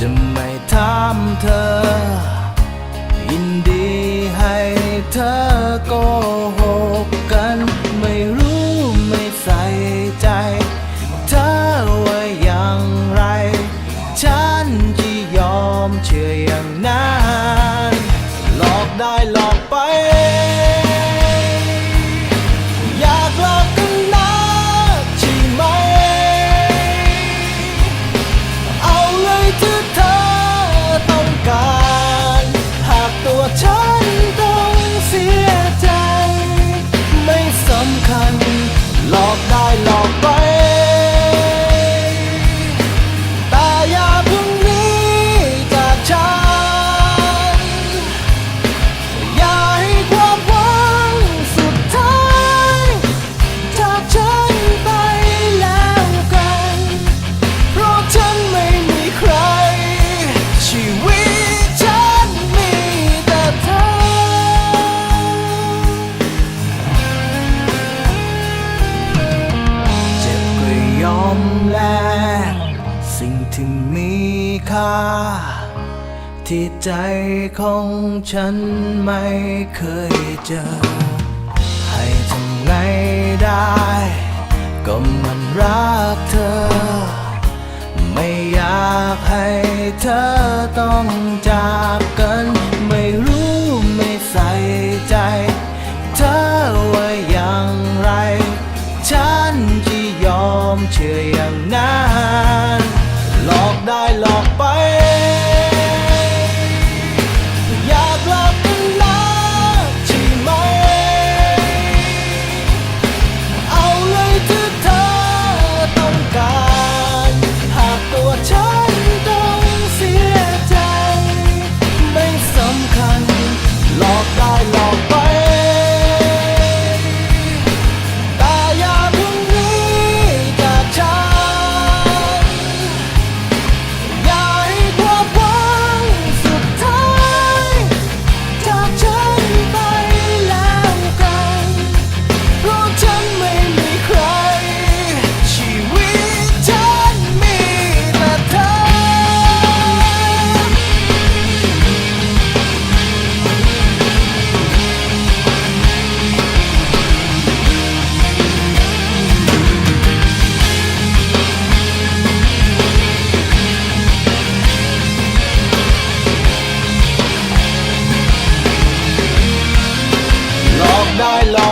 จะไม่ถามเธอ ยินดีให้เธอโกหกกัน ไม่รู้ไม่ใส่ใจ เธอว่าอย่างไร ฉันจะยอมเชื่ออย่างนั้น 落脚 อมแลกสิ่งที่มีค่า ที่ใจของฉันไม่เคยเจอ ให้ทำไงได้ ก็มันรักเธอ ไม่อยากให้เธอต้องจาก I love.